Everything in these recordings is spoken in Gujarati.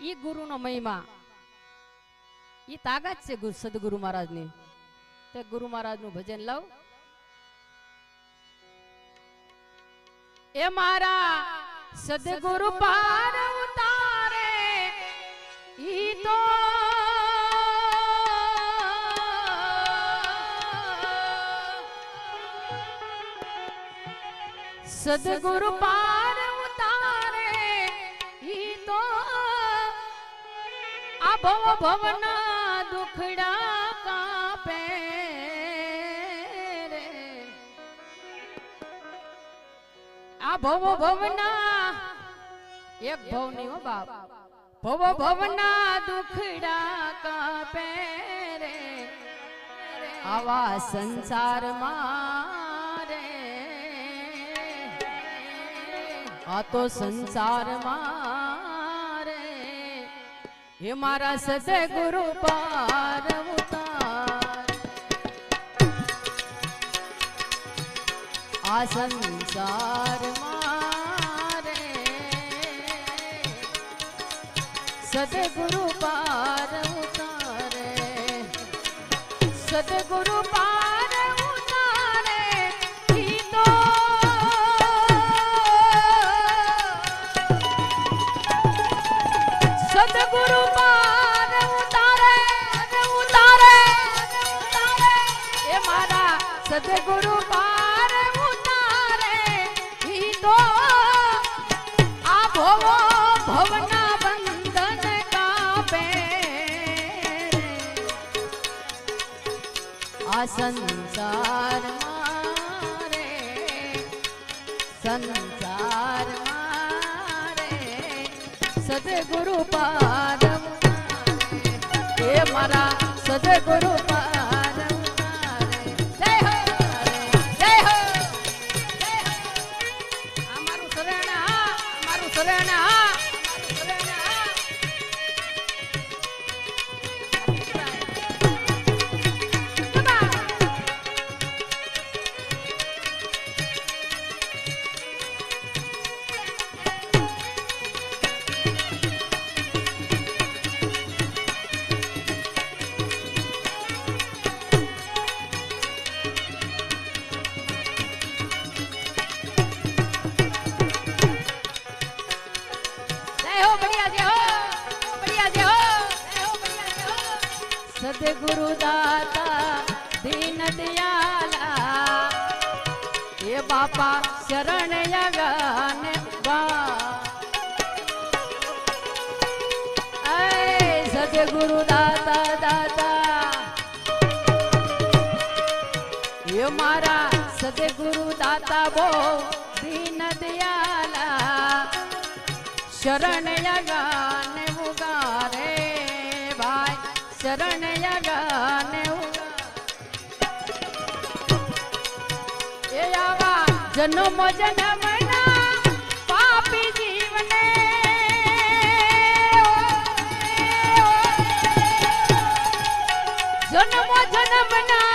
ઈ ગુરુનો મહિમા. ઈ તાકાત છે ગુરુ, સદગુરુ મહારાજની. તે ગુરુ મહારાજનું ભજન લવ એ મારા સદગુરુ પાર ઉતારે, ઈ તો સદગુરુ પાર ભવ ભવના દુખડા કાપે રે. આ ભવ ભવના એક ભવ નહીં હો બાપ. ભવ ભવના દુખડા કાપે રે. આવા સંસારમાં રે. આ તો સંસારમાં હે મારા સદગુરુ પાર ઉતાર આ સંસાર રે સદગુરુ પાર ઉતારે સદગુરુ પાર સદગુરુ પાર ઉતારે. ઈ તો આ ભવો ભવના બંધન કાપે. આ સંસાર રે સંસાર રે સદગુરુ પાર એ મારા સદગુરુ પાર દાતા બો દીન દયાલા, શરણ યગાને ઉગારે ભાઈ, શરણ યગાને એ આવા જન્મ જન્મના પાપી જીવને જન્મ જન્મના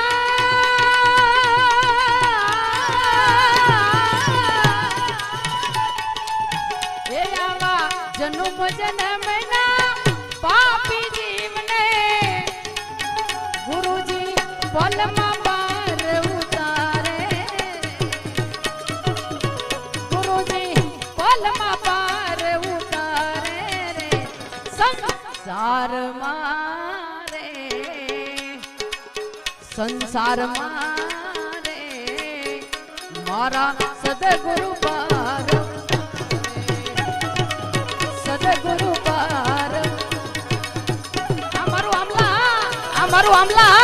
જન્મના પાપી જીવને. ગુરુજી, પલમાં પાર ઉતારે. ગુરુજી, પલમાં પાર ઉતારે રે. સંસાર મારે. સંસાર મારે. મારા સદગુરુ અમારું આમલા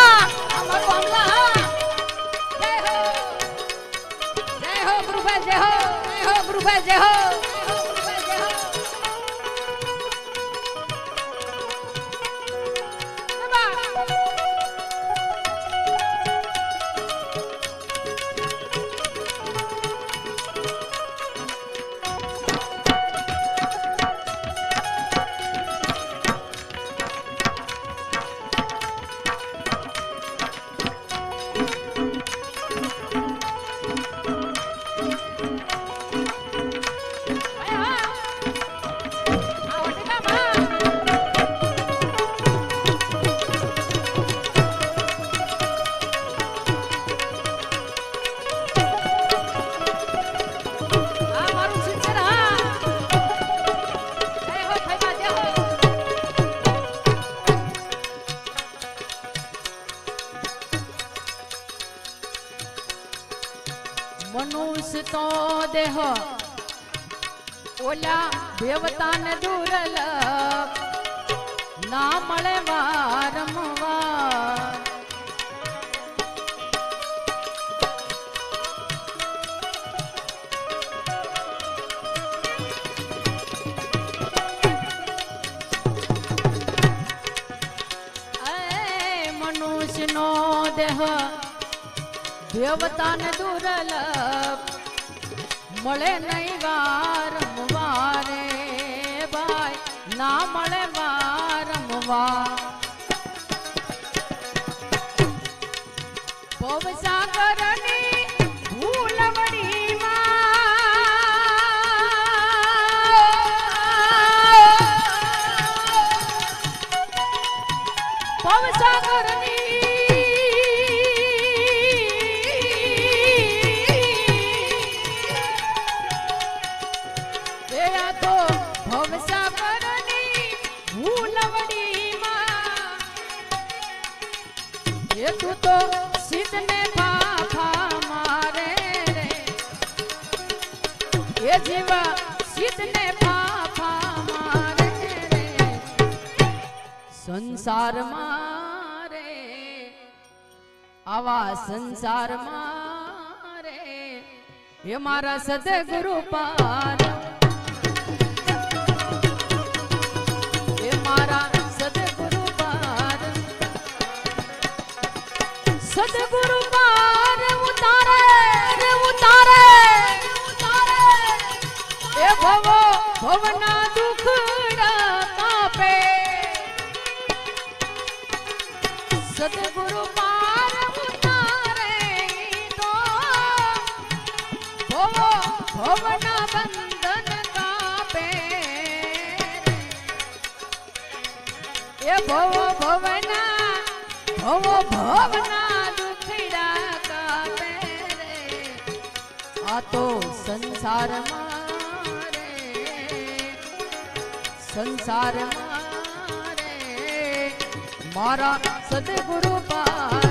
દેવતાને દુર્લભ ના મળે વારંવાર. મનુષ્યનો દેહ દેવતાને દુર્લભ મળે નહીં વારંવારે. ના મળે વારંવાર ભવસાગરની સંસારમાં રે. આવા સંસારમાં રે. એ મારા સદગુરુ પાર તો સંસારમાં સંસારમાં મારા સદગુરુ પાર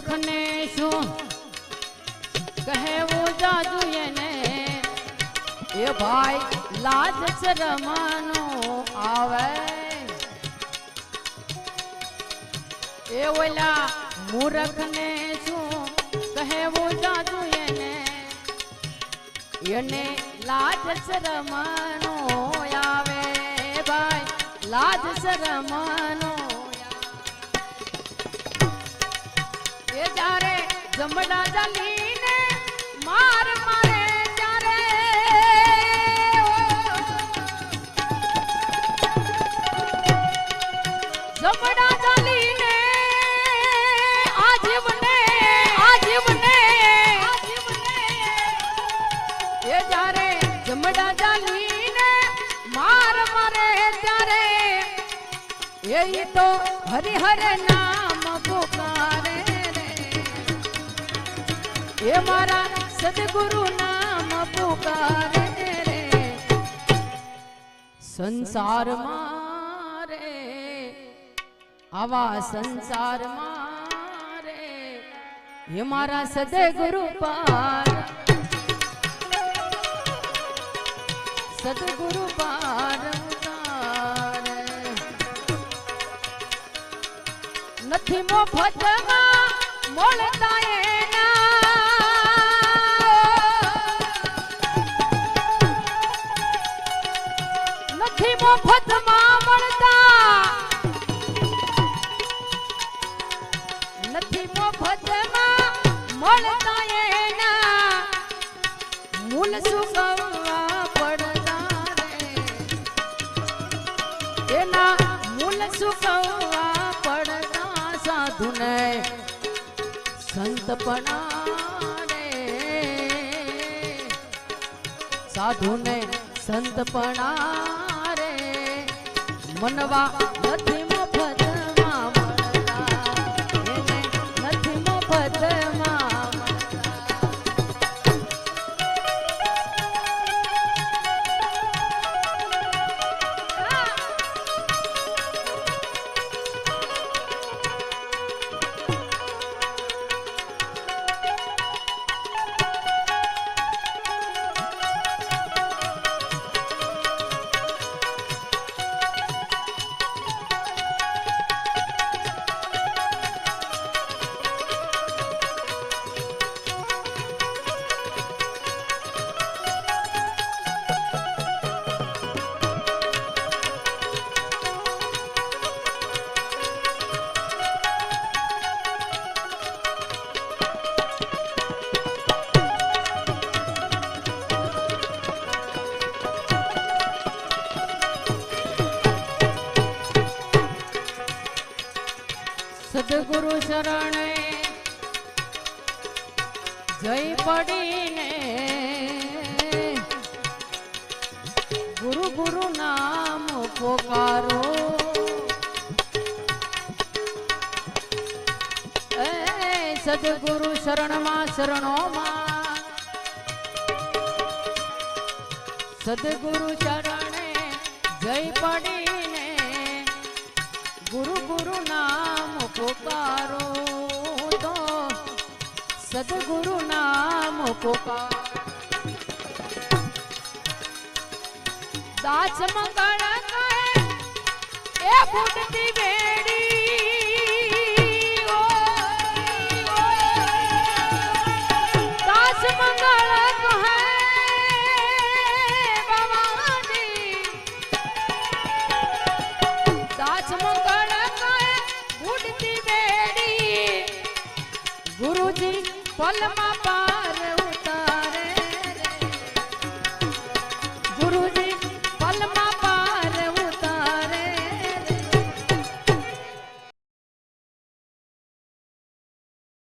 મૂર્ખને શું કહેવું જાજુ એને? એ ભાઈ લાજ શરમાનો આવે. એ ઓલા મૂરખને શું કહેવું જાજુ એને? એને લાજ શરમાનો આવે. ભાઈ લાજ શરમાનો જમડા જલીને માર મારે ત્યારે. જમડા જલીને આજીવને આજીવને એ જ્યારે જમડા જલીને માર મારે ત્યારે, એ તો હરિહર નામ એ મારા સદગુરુ નામ પુકારે રે. સંસારમાં રે. આવા સંસારમાં રે. એ મારા સદગુરુ પાર. સદગુરુ પાર નથી નથી મફતમાં મળતા સાધુને સંતપણા રે સાધુને સંતપણા રે મનવા નથી જય પડીને ગુરુ ગુરુ નામ પોકારો. સદગુરુ શરણમાં, શરણોમાં. સદગુરુ ચરણે જય પડીને ગુરુ ગુરુ નામ પોકારો. સદગુરુ નામ પોકાર દાસ મંગળ કહે એ ફૂટતી બેડી પલમાં પાર